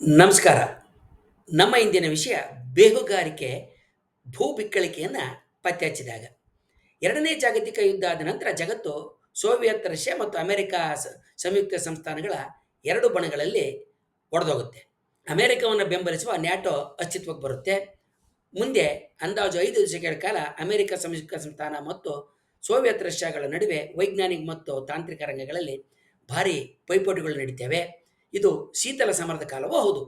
ನಮಸ್ಕಾರ. ನಮ್ಮ ಇಂದಿನ ವಿಷಯ ಬೇಹುಗಾರಿಕೆ ಭೂ ಬಿಕ್ಕಳಿಕೆಯನ್ನು ಪತ್ತೆ ಹಚ್ಚಿದಾಗ ಎರಡನೇ ಜಾಗತಿಕ ಯುದ್ಧ ಆದ ನಂತರ ಜಗತ್ತು ಸೋವಿಯತ್, ರಷ್ಯಾ ಮತ್ತು ಅಮೆರಿಕ ಸಂಯುಕ್ತ ಸಂಸ್ಥಾನಗಳ ಎರಡು ಬಣಗಳಲ್ಲಿ ಒಡೆದೋಗುತ್ತೆ. ಅಮೆರಿಕವನ್ನು ಬೆಂಬಲಿಸುವ ನ್ಯಾಟೋ ಅಸ್ತಿತ್ವಕ್ಕೆ ಬರುತ್ತೆ. ಮುಂದೆ ಅಂದಾಜು ಐದು ದಶಕಗಳ ಕಾಲ ಅಮೆರಿಕ ಸಂಯುಕ್ತ ಸಂಸ್ಥಾನ ಮತ್ತು ಸೋವಿಯತ್, ರಷ್ಯಾಗಳ ನಡುವೆ ವೈಜ್ಞಾನಿಕ ಮತ್ತು ತಾಂತ್ರಿಕ ರಂಗಗಳಲ್ಲಿ ಭಾರಿ ಪೈಪೋಟಿಗಳು ನಡೀತವೆ. ಇದು ಶೀತಲ ಸಮರದ ಕಾಲವೂ ಹೌದು.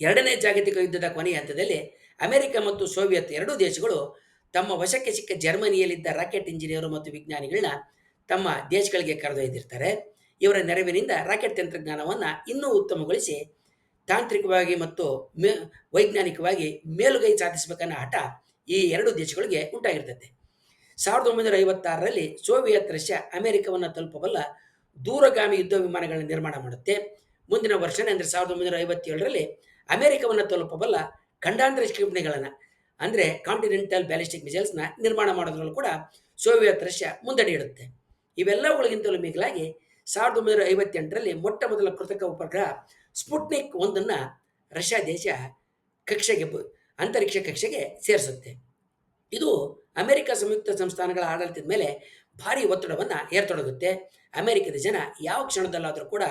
ಎರಡನೇ ಜಾಗತಿಕ ಯುದ್ಧದ ಕೊನೆಯ ಹಂತದಲ್ಲಿ ಅಮೆರಿಕ ಮತ್ತು ಸೋವಿಯತ್ ಎರಡೂ ದೇಶಗಳು ತಮ್ಮ ವಶಕ್ಕೆ ಸಿಕ್ಕ ಜರ್ಮನಿಯಲ್ಲಿದ್ದ ರಾಕೆಟ್ ಇಂಜಿನಿಯರು ಮತ್ತು ವಿಜ್ಞಾನಿಗಳನ್ನ ತಮ್ಮ ದೇಶಗಳಿಗೆ ಕರೆದೊಯ್ದಿರ್ತಾರೆ ಇವರ ನೆರವಿನಿಂದ ರಾಕೆಟ್ ತಂತ್ರಜ್ಞಾನವನ್ನು ಇನ್ನೂ ಉತ್ತಮಗೊಳಿಸಿ ತಾಂತ್ರಿಕವಾಗಿ ಮತ್ತು ಮೇ, ವೈಜ್ಞಾನಿಕವಾಗಿ ಮೇಲುಗೈ ಸಾಧಿಸಬೇಕನ್ನೋ ಹಠ ಈ ಎರಡು ದೇಶಗಳಿಗೆ ಉಂಟಾಗಿರ್ತದೆ ಸಾವಿರದ ಒಂಬೈನೂರ ಐವತ್ತಾರರಲ್ಲಿ ಸೋವಿಯತ್ ರಷ್ಯಾ ಅಮೆರಿಕವನ್ನು ತಲುಪಬಲ್ಲ ದೂರಗಾಮಿ ಯುದ್ಧ ವಿಮಾನಗಳನ್ನು ನಿರ್ಮಾಣ ಮಾಡುತ್ತೆ. ಮುಂದಿನ ವರ್ಷನೇ ಅಂದರೆ ಸಾವಿರದ ಒಂಬೈನೂರ ಐವತ್ತೇಳರಲ್ಲಿ ಅಮೆರಿಕವನ್ನು ತಲುಪಬಲ್ಲ ಖಂಡಾಂತರ ಕ್ಷಿಪಣಿಗಳನ್ನು, ಅಂದರೆ ಕಾಂಟಿನೆಂಟಲ್ ಬ್ಯಾಲಿಸ್ಟಿಕ್ ಮಿಸೈಲ್ಸ್ನ ನಿರ್ಮಾಣ ಮಾಡೋದ್ರಲ್ಲೂ ಕೂಡ ಸೋವಿಯತ್ ರಷ್ಯಾ ಮುಂದಡಿ ಇಡುತ್ತೆ. ಇವೆಲ್ಲವುಗಳಿಗಿಂತಲೂ ಮಿಗಿಲಾಗಿ ಸಾವಿರದ ಒಂಬೈನೂರ ಐವತ್ತೆಂಟರಲ್ಲಿ ಮೊಟ್ಟ ಮೊದಲ ಕೃತಕ ಉಪಗ್ರಹ ಸ್ಪುಟ್ನಿಕ್ ಒಂದನ್ನು ರಷ್ಯಾ ದೇಶ ಕಕ್ಷೆಗೆ ಅಂತರಿಕ್ಷ ಕಕ್ಷೆಗೆ ಸೇರಿಸುತ್ತೆ. ಇದು ಅಮೆರಿಕ ಸಂಯುಕ್ತ ಸಂಸ್ಥಾನಗಳ ಆಡಳಿತದ ಮೇಲೆ ಭಾರಿ ಒತ್ತಡವನ್ನು ಏರ್ತೊಡಗುತ್ತೆ. ಅಮೆರಿಕದ ಜನ ಯಾವ ಕ್ಷಣದಲ್ಲಾದರೂ ಕೂಡ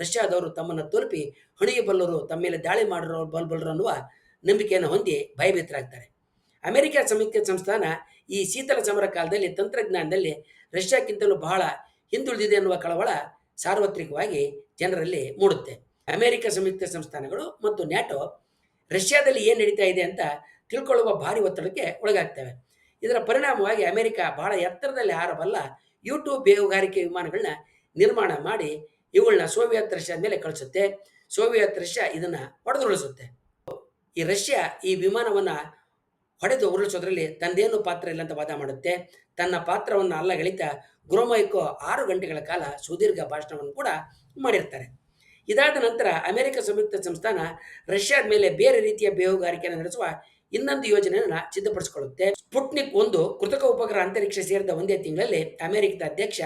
ರಷ್ಯಾದವರು ತಮ್ಮನ್ನು ತಲುಪಿ ಹೊಣೆಯಬಲ್ಲರು ತಮ್ಮ ಮೇಲೆ ದಾಳಿ ಮಾಡಿರೋ ಬಲ್ಬಲ್ಲರು ಅನ್ನುವ ನಂಬಿಕೆಯನ್ನು ಹೊಂದಿ ಭಯಭೀತರಾಗ್ತಾರೆ. ಅಮೆರಿಕ ಸಂಯುಕ್ತ ಸಂಸ್ಥಾನ ಈ ಶೀತಲ ಸಮರ ಕಾಲದಲ್ಲಿ ತಂತ್ರಜ್ಞಾನದಲ್ಲಿ ರಷ್ಯಾಕ್ಕಿಂತಲೂ ಬಹಳ ಹಿಂದುಳಿದಿದೆ ಅನ್ನುವ ಕಳವಳ ಸಾರ್ವತ್ರಿಕವಾಗಿ ಜನರಲ್ಲಿ ಮೂಡುತ್ತೆ. ಅಮೆರಿಕ ಸಂಯುಕ್ತ ಸಂಸ್ಥಾನಗಳು ಮತ್ತು ನ್ಯಾಟೋ ರಷ್ಯಾದಲ್ಲಿ ಏನು ನಡೀತಾ ಇದೆ ಅಂತ ತಿಳ್ಕೊಳ್ಳುವ ಭಾರಿ ಒತ್ತಡಕ್ಕೆ ಒಳಗಾಗ್ತವೆ. ಇದರ ಪರಿಣಾಮವಾಗಿ ಅಮೆರಿಕ ಬಹಳ ಎತ್ತರದಲ್ಲಿ ಹಾರಬಲ್ಲ ಯೂಟ್ಯೂಬ್ ಬೇಹುಗಾರಿಕೆ ವಿಮಾನಗಳನ್ನ ನಿರ್ಮಾಣ ಮಾಡಿ ಇವುಗಳನ್ನ ಸೋವಿಯತ್ ರಷ್ಯಾದ ಮೇಲೆ ಕಳಿಸುತ್ತೆ. ಸೋವಿಯತ್ ರಷ್ಯಾ ಇದನ್ನ ಹೊಡೆದು ಉರುಳಿಸುತ್ತೆ ಈ ರಷ್ಯಾ ಈ ವಿಮಾನವನ್ನ ಹೊಡೆದು ಉರುಳಿಸೋದ್ರಲ್ಲಿ ತಂದೇನು ಪಾತ್ರ ಇಲ್ಲ ಅಂತ ವಾದ ಮಾಡುತ್ತೆ. ತನ್ನ ಪಾತ್ರವನ್ನು ಅಲ್ಲಗಳಿತ ಗ್ರೋಮೈಕೋ ಆರು ಗಂಟೆಗಳ ಕಾಲ ಸುದೀರ್ಘ ಭಾಷಣವನ್ನು ಕೂಡ ಮಾಡಿರ್ತಾರೆ. ಇದಾದ ನಂತರ ಅಮೆರಿಕ ಸಂಯುಕ್ತ ಸಂಸ್ಥಾನ ರಷ್ಯಾದ ಮೇಲೆ ಬೇರೆ ರೀತಿಯ ಬೇಹುಗಾರಿಕೆಯನ್ನು ನಡೆಸುವ ಇನ್ನೊಂದು ಯೋಜನೆಯನ್ನು ಸಿದ್ಧಪಡಿಸಿಕೊಳ್ಳುತ್ತೆ. ಸ್ಪುಟ್ನಿಕ್ ಒಂದು ಕೃತಕ ಉಪಗ್ರಹ ಅಂತರಿಕ್ಷ ಸೇರಿದ ಒಂದೇ ತಿಂಗಳಲ್ಲಿ ಅಮೆರಿಕದ ಅಧ್ಯಕ್ಷ,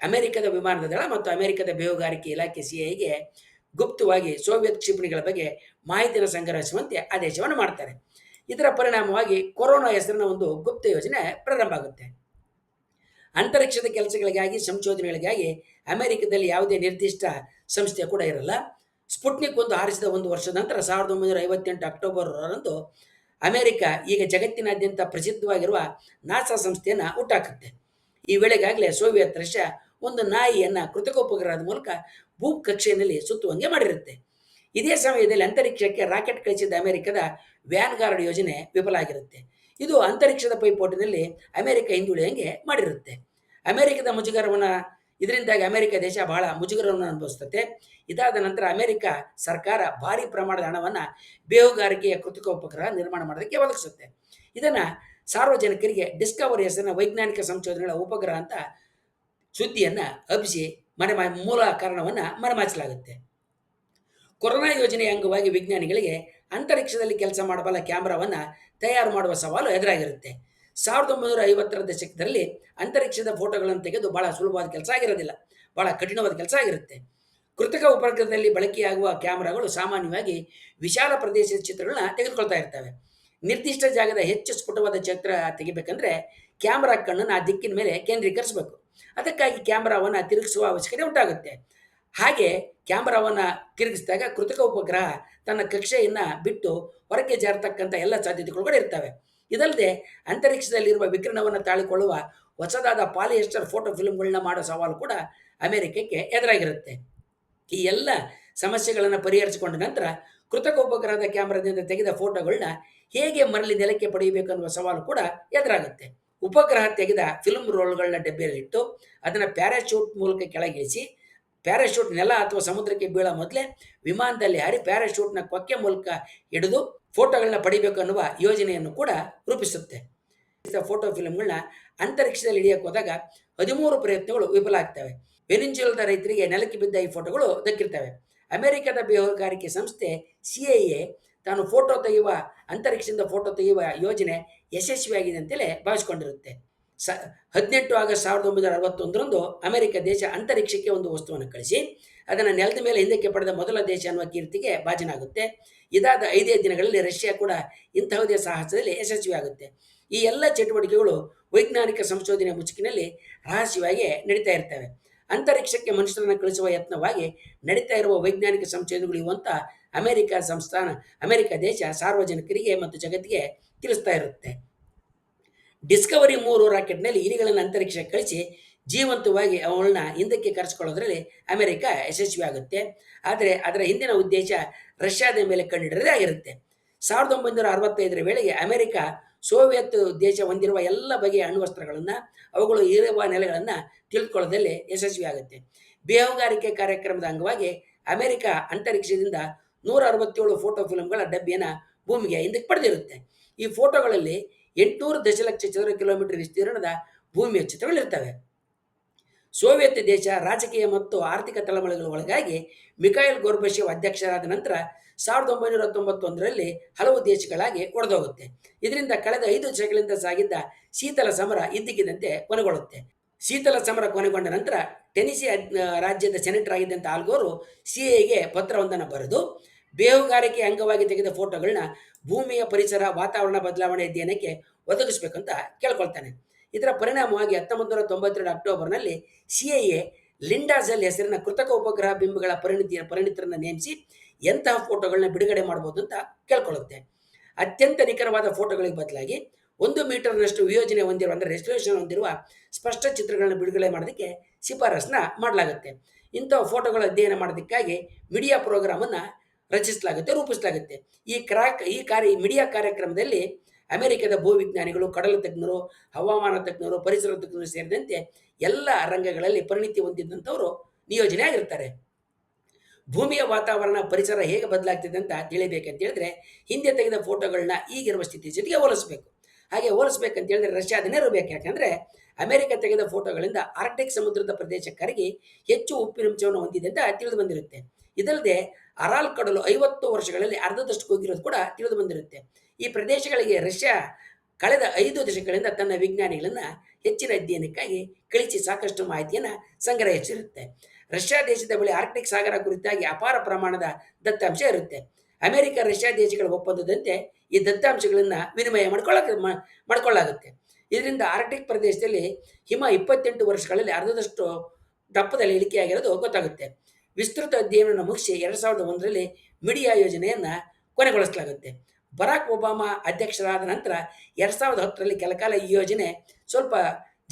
ಅಮೆರಿಕದ ವಿಮಾನದ ದಳ ಮತ್ತು ಅಮೆರಿಕದ ಬೇಹುಗಾರಿಕೆ ಇಲಾಖೆ ಸಿಐಗೆ ಗುಪ್ತವಾಗಿ ಸೋವಿಯತ್ ಕ್ಷಿಪಣಿಗಳ ಬಗ್ಗೆ ಮಾಹಿತಿಯನ್ನು ಸಂಗ್ರಹಿಸುವಂತೆ ಆದೇಶವನ್ನು ಮಾಡ್ತಾರೆ. ಇದರ ಪರಿಣಾಮವಾಗಿ ಕೊರೋನಾ ಹೆಸರಿನ ಒಂದು ಗುಪ್ತ ಯೋಜನೆ ಪ್ರಾರಂಭ ಆಗುತ್ತೆ. ಅಂತರಿಕ್ಷದ ಕೆಲಸಗಳಿಗಾಗಿ, ಸಂಶೋಧನೆಗಳಿಗಾಗಿ ಅಮೆರಿಕದಲ್ಲಿ ಯಾವುದೇ ನಿರ್ದಿಷ್ಟ ಸಂಸ್ಥೆ ಕೂಡ ಇರಲ್ಲ. ಸ್ಪುಟ್ನಿಕ್ ಒಂದು ಹಾರಿಸಿದ ಒಂದು ವರ್ಷದ ನಂತರ ಸಾವಿರದ ಒಂಬೈನೂರ ಐವತ್ತೆಂಟು ಅಕ್ಟೋಬರ್ರಂದು ಅಮೆರಿಕ ಈಗ ಜಗತ್ತಿನಾದ್ಯಂತ ಪ್ರಸಿದ್ಧವಾಗಿರುವ ನಾಸಾ ಸಂಸ್ಥೆಯನ್ನು ಹುಟ್ಟಾಕುತ್ತೆ. ಈ ವೇಳೆಗಾಗಲೇ ಸೋವಿಯತ್ ರಷ್ಯಾ ಒಂದು ನಾಯಿಯನ್ನು ಕೃತಕ ಉಪಗ್ರಹದ ಮೂಲಕ ಭೂ ಕಕ್ಷೆಯಲ್ಲಿ ಸುತ್ತುವಂಗೆ ಮಾಡಿರುತ್ತೆ. ಇದೇ ಸಮಯದಲ್ಲಿ ಅಂತರಿಕ್ಷಕ್ಕೆ ರಾಕೆಟ್ ಕಳಿಸಿದ ಅಮೆರಿಕದ ವ್ಯಾನ್ಗಾರ್ಡ್ ಯೋಜನೆ ವಿಫಲ ಆಗಿರುತ್ತೆ. ಇದು ಅಂತರಿಕ್ಷದ ಪೈಪೋಟಿನಲ್ಲಿ ಅಮೆರಿಕ ಹಿಂದುಳಿಯಂಗೆ ಮಾಡಿರುತ್ತೆ. ಅಮೆರಿಕದ ಮುಜುಗರವನ್ನು ಇದರಿಂದಾಗಿ ಅಮೆರಿಕ ದೇಶ ಬಹಳ ಮುಜುಗರವನ್ನು ಅನುಭವಿಸುತ್ತೆ. ಇದಾದ ನಂತರ ಅಮೆರಿಕ ಸರ್ಕಾರ ಭಾರಿ ಪ್ರಮಾಣದ ಹಣವನ್ನು ಬೇಹುಗಾರಿಕೆಯ ಕೃತಕ ಉಪಗ್ರಹ ನಿರ್ಮಾಣ ಮಾಡೋದಕ್ಕೆ ಒದಗಿಸುತ್ತೆ. ಇದನ್ನು ಸಾರ್ವಜನಿಕರಿಗೆ ಡಿಸ್ಕವರಿ ಹೆಸರಿನ ವೈಜ್ಞಾನಿಕ ಸಂಶೋಧನೆಗಳ ಉಪಗ್ರಹ ಅಂತ ಸುದ್ದಿಯನ್ನು ಹಬ್ಬಿಸಿ ಮನೆ ಮೂಲ ಕಾರಣವನ್ನು ಮರೆಮಾಚಲಾಗುತ್ತೆ. ಕೊರೋನಾ ಯೋಜನೆಯ ಅಂಗವಾಗಿ ವಿಜ್ಞಾನಿಗಳಿಗೆ ಅಂತರಿಕ್ಷದಲ್ಲಿ ಕೆಲಸ ಮಾಡಬಲ್ಲ ಕ್ಯಾಮ್ರಾವನ್ನು ತಯಾರು ಮಾಡುವ ಸವಾಲು ಎದುರಾಗಿರುತ್ತೆ. ಸಾವಿರದ ಒಂಬೈನೂರ ಐವತ್ತರ ದಶಕದಲ್ಲಿ ಅಂತರಿಕ್ಷದ ಫೋಟೋಗಳನ್ನು ತೆಗೆದು ಬಹಳ ಸುಲಭವಾದ ಕೆಲಸ ಆಗಿರೋದಿಲ್ಲ. ಬಹಳ ಕಠಿಣವಾದ ಕೆಲಸ ಆಗಿರುತ್ತೆ. ಕೃತಕ ಉಪಗ್ರಹದಲ್ಲಿ ಬಳಕೆಯಾಗುವ ಕ್ಯಾಮರಾಗಳು ಸಾಮಾನ್ಯವಾಗಿ ವಿಶಾಲ ಪ್ರದೇಶದ ಚಿತ್ರಗಳನ್ನ ತೆಗೆದುಕೊಳ್ತಾ ಇರ್ತವೆ. ನಿರ್ದಿಷ್ಟ ಜಾಗದ ಹೆಚ್ಚು ಸ್ಫುಟವಾದ ಚಿತ್ರ ತೆಗಿಬೇಕಂದ್ರೆ ಕ್ಯಾಮರಾ ಕಣ್ಣನ್ನು ಆ ದಿಕ್ಕಿನ ಮೇಲೆ ಕೇಂದ್ರೀಕರಿಸಬೇಕು. ಅದಕ್ಕಾಗಿ ಕ್ಯಾಮರಾವನ್ನು ತಿರುಗಿಸುವ ಅವಶ್ಯಕತೆ ಉಂಟಾಗುತ್ತೆ. ಹಾಗೆ ಕ್ಯಾಮರಾವನ್ನು ತಿರುಗಿಸಿದಾಗ ಕೃತಕ ಉಪಗ್ರಹ ತನ್ನ ಕಕ್ಷೆಯನ್ನು ಬಿಟ್ಟು ಹೊರಗೆ ಜಾರತಕ್ಕಂಥ ಎಲ್ಲ ಸಾಧ್ಯತೆಗಳು ಕೂಡ ಇರ್ತವೆ. ಇದಲ್ಲದೆ ಅಂತರಿಕ್ಷದಲ್ಲಿರುವ ವಿಕಿರಣವನ್ನು ತಾಳಿಕೊಳ್ಳುವ ಹೊಸದಾದ ಪಾಲಿಯೆಸ್ಟರ್ ಫೋಟೋ ಫಿಲ್ಮ್ಗಳನ್ನ ಮಾಡೋ ಸವಾಲು ಕೂಡ ಅಮೆರಿಕಕ್ಕೆ ಎದುರಾಗಿರುತ್ತೆ. ಈ ಎಲ್ಲ ಸಮಸ್ಯೆಗಳನ್ನು ಪರಿಹರಿಸಿಕೊಂಡ ನಂತರ ಕೃತಕ ಉಪಗ್ರಹದ ಕ್ಯಾಮ್ರಾದಿಂದ ತೆಗೆದ ಫೋಟೋಗಳನ್ನ ಹೇಗೆ ಮರಳಿ ನೆಲಕ್ಕೆ ಪಡೆಯಬೇಕು ಅನ್ನುವ ಸವಾಲು ಕೂಡ ಎದುರಾಗುತ್ತೆ. ಉಪಗ್ರಹ ತೆಗೆದ ಫಿಲ್ಮ್ ರೋಲ್ಗಳನ್ನ ಡಬ್ಬಿಯಲ್ಲಿಟ್ಟು ಅದನ್ನು ಪ್ಯಾರಾಶೂಟ್ ಮೂಲಕ ಕೆಳಗಿಳಿಸಿ ಪ್ಯಾರಾಶೂಟ್ ನೆಲ ಅಥವಾ ಸಮುದ್ರಕ್ಕೆ ಬೀಳೋ ಮೊದಲೇ ವಿಮಾನದಲ್ಲಿ ಹಾರಿ ಪ್ಯಾರಾಶೂಟ್ನ ಕೊಕ್ಕೆ ಮೂಲಕ ಹಿಡಿದು ಫೋಟೋಗಳನ್ನ ಪಡಿಬೇಕು ಅನ್ನುವ ಯೋಜನೆಯನ್ನು ಕೂಡ ರೂಪಿಸುತ್ತೆ. ಫೋಟೋ ಫಿಲ್ಮ್ಗಳನ್ನ ಅಂತರಿಕ್ಷದಲ್ಲಿ ಹಿಡಿಯಕ್ಕೆ ಹೋದಾಗ ಹದಿಮೂರು ಪ್ರಯತ್ನಗಳು ವಿಫಲ ಆಗ್ತವೆ. ವೆನಿಂಜುಲದ ರೈತರಿಗೆ ನೆಲಕ್ಕೆ ಬಿದ್ದ ಈ ಫೋಟೋಗಳು ದಕ್ಕಿರ್ತವೆ. ಅಮೆರಿಕದ ಬೇಹುಗಾರಿಕೆ ಸಂಸ್ಥೆ ಸಿ ಐ ಎ ತಾನು ಫೋಟೋ ತೆಗೆಯುವ, ಅಂತರಿಕ್ಷದಿಂದ ಫೋಟೋ ತೆಗೆಯುವ ಯೋಜನೆ ಯಶಸ್ವಿಯಾಗಿದೆ ಅಂತೇಳಿ ಭಾವಿಸ್ಕೊಂಡಿರುತ್ತೆ. ಸ, ಹದಿನೆಂಟು ಆಗಸ್ಟ್ ಸಾವಿರದ ಒಂಬೈನೂರ ಅರವತ್ತೊಂದರಂದು ಅಮೆರಿಕ ದೇಶ ಅಂತರಿಕ್ಷಕ್ಕೆ ಒಂದು ವಸ್ತುವನ್ನು ಕಳಿಸಿ, ಅದನ್ನು ನೆಲದ ಮೇಲೆ ಹಿಂದಕ್ಕೆ ಪಡೆದ ಮೊದಲ ದೇಶ ಅನ್ನುವ ಕೀರ್ತಿಗೆ ಭಾಜನಾಗುತ್ತೆ ಇದಾದ ಐದೇ ದಿನಗಳಲ್ಲಿ ರಷ್ಯಾ ಕೂಡ ಇಂತಹುದೇ ಸಾಹಸದಲ್ಲಿ ಯಶಸ್ವಿಯಾಗುತ್ತೆ. ಈ ಎಲ್ಲ ಚಟುವಟಿಕೆಗಳು ವೈಜ್ಞಾನಿಕ ಸಂಶೋಧನೆ ಮುಚುಕಿನಲ್ಲಿ ರಹಸ್ಯವಾಗಿ ನಡೀತಾ ಇರ್ತವೆ. ಅಂತರಿಕ್ಷಕ್ಕೆ ಮನುಷ್ಯರನ್ನು ಕಳಿಸುವ ಯತ್ನವಾಗಿ ನಡೀತಾ ಇರುವ ವೈಜ್ಞಾನಿಕ ಸಂಶೋಧನೆಗಳು ಇವಂತ ಅಮೆರಿಕ ಸಂಸ್ಥಾನ, ಅಮೆರಿಕ ದೇಶ ಸಾರ್ವಜನಿಕರಿಗೆ ಮತ್ತು ಜಗತ್ತಿಗೆ ತಿಳಿಸ್ತಾ ಇರುತ್ತೆ. ಡಿಸ್ಕವರಿ ಮೂರು ರಾಕೆಟ್ನಲ್ಲಿ ಇಲಿಗಳನ್ನು ಅಂತರಿಕ್ಷಕ್ಕೆ ಕಳಿಸಿ ಜೀವಂತವಾಗಿ ಅವುಗಳನ್ನ ಹಿಂದಕ್ಕೆ ಕರೆಸ್ಕೊಳ್ಳೋದ್ರಲ್ಲಿ ಅಮೆರಿಕ ಯಶಸ್ವಿಯಾಗುತ್ತೆ ಆದರೆ ಅದರ ಹಿಂದಿನ ಉದ್ದೇಶ ರಷ್ಯಾದ ಮೇಲೆ ಕಂಡಿಡಿದೇ ಆಗಿರುತ್ತೆ. ಸಾವಿರದ ಒಂಬೈನೂರ ಅರವತ್ತೈದರ ವೇಳೆಗೆ ಅಮೆರಿಕ ಸೋವಿಯತ್ ದೇಶ ಹೊಂದಿರುವ ಎಲ್ಲ ಬಗೆಯ ಅಣ್ವಸ್ತ್ರಗಳನ್ನು, ಅವುಗಳು ಇರುವ ನೆಲೆಗಳನ್ನು ಯಶಸ್ವಿ ಆಗುತ್ತೆ. ಬೇಹುಗಾರಿಕೆ ಕಾರ್ಯಕ್ರಮದ ಅಂಗವಾಗಿ ಅಮೆರಿಕ ಅಂತರಿಕ್ಷದಿಂದ ನೂರ ಅರವತ್ತೇಳು ಫೋಟೋ ಫಿಲ್ಮ್ಗಳ ಡಬ್ಬಿಯನ್ನು ಭೂಮಿಗೆ ಹಿಂದಕ್ಕೆ ಪಡೆದಿರುತ್ತೆ. ಈ ಫೋಟೋಗಳಲ್ಲಿ ಎಂಟುನೂರು ದಶಲಕ್ಷ ಚದರ ಕಿಲೋಮೀಟರ್ ವಿಸ್ತೀರ್ಣದ ಭೂಮಿಯ ಚಿತ್ರಗಳಿರ್ತವೆ ಸೋವಿಯತ್ ದೇಶ ರಾಜಕೀಯ ಮತ್ತು ಆರ್ಥಿಕ ತಳಮಳಗಳ ಒಳಗಾಗಿ ಮಿಖಾಯಿಲ್ ಗೋರ್ಬಶಿವ್ ಅಧ್ಯಕ್ಷರಾದ ನಂತರ ಸಾವಿರದ ಒಂಬೈನೂರ ತೊಂಬತ್ತೊಂದರಲ್ಲಿ ಹಲವು ದೇಶಗಳಾಗಿ ಒಡೆದೋಗುತ್ತೆ. ಇದರಿಂದ ಕಳೆದ ಐದು ದಶಕಗಳಿಂದ ಸಾಗಿದ್ದ ಶೀತಲ ಸಮರ ಇದ್ದಕ್ಕಿದ್ದಂತೆ ಕೊನೆಗೊಳ್ಳುತ್ತೆ. ಶೀತಲ ಸಮರ ಕೊನೆಗೊಂಡ ನಂತರ ಟೆನಿಸಿ ರಾಜ್ಯದ ಸೆನೆಟರ್ ಆಗಿದ್ದಂಥ ಆಲ್ಗೋರು ಸಿ ಎಗೆ ಪತ್ರವೊಂದನ್ನು ಬರೆದು ಬೇಹುಗಾರಿಕೆ ಅಂಗವಾಗಿ ತೆಗೆದ ಫೋಟೋಗಳನ್ನ ಭೂಮಿಯ ಪರಿಸರ, ವಾತಾವರಣ ಬದಲಾವಣೆ ಅಧ್ಯಯನಕ್ಕೆ ಒದಗಿಸಬೇಕಂತ ಕೇಳ್ಕೊಳ್ತಾನೆ. ಇದರ ಪರಿಣಾಮವಾಗಿ ಹತ್ತೊಂಬತ್ತು ನೂರ ತೊಂಬತ್ತೆರಡು ಅಕ್ಟೋಬರ್ನಲ್ಲಿ ಸಿ ಐ ಎ ಹೆಸರಿನ ಕೃತಕ ಉಪಗ್ರಹ ಬಿಂಬಗಳ ಪರಿಣಿತಿಯ ಪರಿಣಿತರನ್ನು ನೇಮಿಸಿ ಎಂತಹ ಫೋಟೋಗಳನ್ನ ಬಿಡುಗಡೆ ಮಾಡಬಹುದು ಅಂತ ಕೇಳ್ಕೊಳ್ಳುತ್ತೆ. ಅತ್ಯಂತ ನಿಖರವಾದ ಫೋಟೋಗಳಿಗೆ ಬದಲಾಗಿ ಒಂದು ಮೀಟರ್ನಷ್ಟು ವಿಯೋಜನೆ ಹೊಂದಿರುವ ಅಂದರೆ ರೆಸಲ್ಯೂಷನ್ ಹೊಂದಿರುವ ಸ್ಪಷ್ಟ ಚಿತ್ರಗಳನ್ನು ಬಿಡುಗಡೆ ಮಾಡೋದಕ್ಕೆ ಶಿಫಾರಸನ್ನ ಮಾಡಲಾಗುತ್ತೆ. ಇಂಥ ಫೋಟೋಗಳ ಅಧ್ಯಯನ ಮಾಡೋದಕ್ಕಾಗಿ ಮೀಡಿಯಾ ಪ್ರೋಗ್ರಾಮನ್ನು ರಚಿಸಲಾಗುತ್ತೆ, ರೂಪಿಸಲಾಗುತ್ತೆ. ಈ ಕ್ರಾಕ್ ಈ ಕಾರ್ಯ, ಈ ಮೀಡಿಯಾ ಕಾರ್ಯಕ್ರಮದಲ್ಲಿ ಅಮೆರಿಕದ ಭೂವಿಜ್ಞಾನಿಗಳು ಕಡಲ ತಜ್ಞರು, ಹವಾಮಾನ ತಜ್ಞರು, ಪರಿಸರ ತಜ್ಞರು ಸೇರಿದಂತೆ ಎಲ್ಲ ರಂಗಗಳಲ್ಲಿ ಪರಿಣಿತಿ ಹೊಂದಿದ್ದಂಥವರು ನಿಯೋಜನೆ ಆಗಿರ್ತಾರೆ. ಭೂಮಿಯ ವಾತಾವರಣ, ಪರಿಸರ ಹೇಗೆ ಬದಲಾಗ್ತಿದೆ ಅಂತ ತಿಳಿಬೇಕಂತ ಹೇಳಿದ್ರೆ, ಹಿಂದೆ ತೆಗೆದ ಫೋಟೋಗಳನ್ನ ಈಗಿರುವ ಸ್ಥಿತಿ ಜೊತೆಗೆ ಹೋಲಿಸ್ಬೇಕು. ಹಾಗೆ ಹೋಲಿಸ್ಬೇಕಂತ ಹೇಳಿದ್ರೆ ರಷ್ಯಾದನೇ ಇರಬೇಕು. ಯಾಕಂದ್ರೆ ಅಮೆರಿಕ ತೆಗೆದ ಫೋಟೋಗಳಿಂದ ಆರ್ಕ್ಟಿಕ್ ಸಮುದ್ರದ ಪ್ರದೇಶ ಕರಗಿ ಹೆಚ್ಚು ಉಪ್ಪಿನಂಶವನ್ನು ಹೊಂದಿದೆ ಅಂತ ತಿಳಿದು ಬಂದಿರುತ್ತೆ. ಇದಲ್ಲದೆ ಅರಾಲ್ ಕಡಲು ಐವತ್ತು ವರ್ಷಗಳಲ್ಲಿ ಅರ್ಧದಷ್ಟು ಹೋಗಿರೋದು ಕೂಡ ತಿಳಿದು ಬಂದಿರುತ್ತೆ. ಈ ಪ್ರದೇಶಗಳಿಗೆ ರಷ್ಯಾ ಕಳೆದ ಐದು ದಶಕಗಳಿಂದ ತನ್ನ ವಿಜ್ಞಾನಿಗಳನ್ನು ಹೆಚ್ಚಿನ ಅಧ್ಯಯನಕ್ಕಾಗಿ ಕಳಿಸಿ ಸಾಕಷ್ಟು ಮಾಹಿತಿಯನ್ನು ಸಂಗ್ರಹಿಸಿರುತ್ತೆ. ರಷ್ಯಾ ದೇಶದ ಬಳಿ ಆರ್ಕ್ಟಿಕ್ ಸಾಗರ ಕುರಿತಾಗಿ ಅಪಾರ ಪ್ರಮಾಣದ ದತ್ತಾಂಶ ಇರುತ್ತೆ. ಅಮೆರಿಕ ರಷ್ಯಾ ದೇಶಗಳ ಒಪ್ಪಂದದಂತೆ ಈ ದತ್ತಾಂಶಗಳನ್ನು ವಿನಿಮಯ ಮಾಡ್ಕೊಳ್ಳೋಕೆ ಮಾ- ಮಾಡ್ಕೊಳ್ಳಾಗುತ್ತೆ ಇದರಿಂದ ಆರ್ಟಿಕ್ ಪ್ರದೇಶದಲ್ಲಿ ಹಿಮ ಇಪ್ಪತ್ತೆಂಟು ವರ್ಷಗಳಲ್ಲಿ ಅರ್ಧದಷ್ಟು ದಪ್ಪದಲ್ಲಿ ಇಳಿಕೆಯಾಗಿರೋದು ಗೊತ್ತಾಗುತ್ತೆ. ವಿಸ್ತೃತ ಅಧ್ಯಯನವನ್ನು ಮುಗಿಸಿ ಎರಡು ಸಾವಿರದ ಒಂದರಲ್ಲಿ ಮೀಡಿಯಾ ಯೋಜನೆಯನ್ನು ಕೊನೆಗೊಳಿಸಲಾಗುತ್ತೆ. ಬರಾಕ್ ಒಬಾಮಾ ಅಧ್ಯಕ್ಷರಾದ ನಂತರ ಎರಡು ಸಾವಿರದ ಹತ್ತರಲ್ಲಿ ಕೆಲಕಾಲ ಈ ಯೋಜನೆ ಸ್ವಲ್ಪ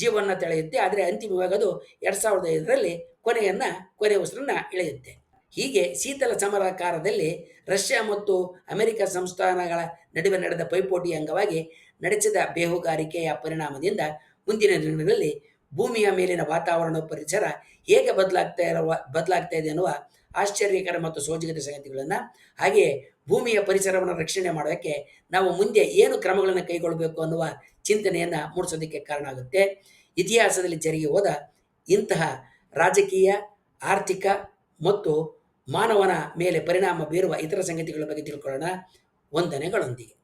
ಜೀವನ ತಳೆಯುತ್ತೆ. ಆದರೆ ಅಂತಿಮವಾಗಿ ಅದು ಎರಡು ಸಾವಿರದ ಐದರಲ್ಲಿ ಕೊನೆಯನ್ನು, ಕೊನೆ ಉಸಿರನ್ನ ಇಳೆಯುತ್ತೆ ಹೀಗೆ ಶೀತಲ ಸಮರ ಕಾಲದಲ್ಲಿ ರಷ್ಯಾ ಮತ್ತು ಅಮೆರಿಕ ಸಂಸ್ಥಾನಗಳ ನಡುವೆ ನಡೆದ ಪೈಪೋಟಿ ಅಂಗವಾಗಿ ನಡೆಸಿದ ಬೇಹುಗಾರಿಕೆಯ ಪರಿಣಾಮದಿಂದ ಮುಂದಿನ ದಿನಗಳಲ್ಲಿ ಭೂಮಿಯ ಮೇಲಿನ ವಾತಾವರಣ ಪರಿಸರ ಹೇಗೆ ಬದಲಾಗ್ತಾ ಇರುವ, ಬದಲಾಗ್ತಾ ಇದೆ ಅನ್ನುವ ಆಶ್ಚರ್ಯಕರ ಮತ್ತು ಸೋಜಿಗದ ಸಂಗತಿಗಳನ್ನು ಹಾಗೆಯೇ ಭೂಮಿಯ ಪರಿಸರವನ್ನು ರಕ್ಷಣೆ ಮಾಡೋಕ್ಕೆ ನಾವು ಮುಂದೆ ಏನು ಕ್ರಮಗಳನ್ನು ಕೈಗೊಳ್ಳಬೇಕು ಅನ್ನುವ ಚಿಂತನೆಯನ್ನು ಮೂಡಿಸೋದಕ್ಕೆ ಕಾರಣ ಆಗುತ್ತೆ. ಇತಿಹಾಸದಲ್ಲಿ ಜರುಗಿ ಹೋದ ಇಂತಹ ರಾಜಕೀಯ, ಆರ್ಥಿಕ ಮತ್ತು ಮಾನವನ ಮೇಲೆ ಪರಿಣಾಮ ಬೀರುವ ಇತರ ಸಂಗತಿಗಳ ಬಗ್ಗೆ ತಿಳ್ಕೊಳ್ಳೋಣ. ವಂದನೆಗಳೊಂದಿಗೆ.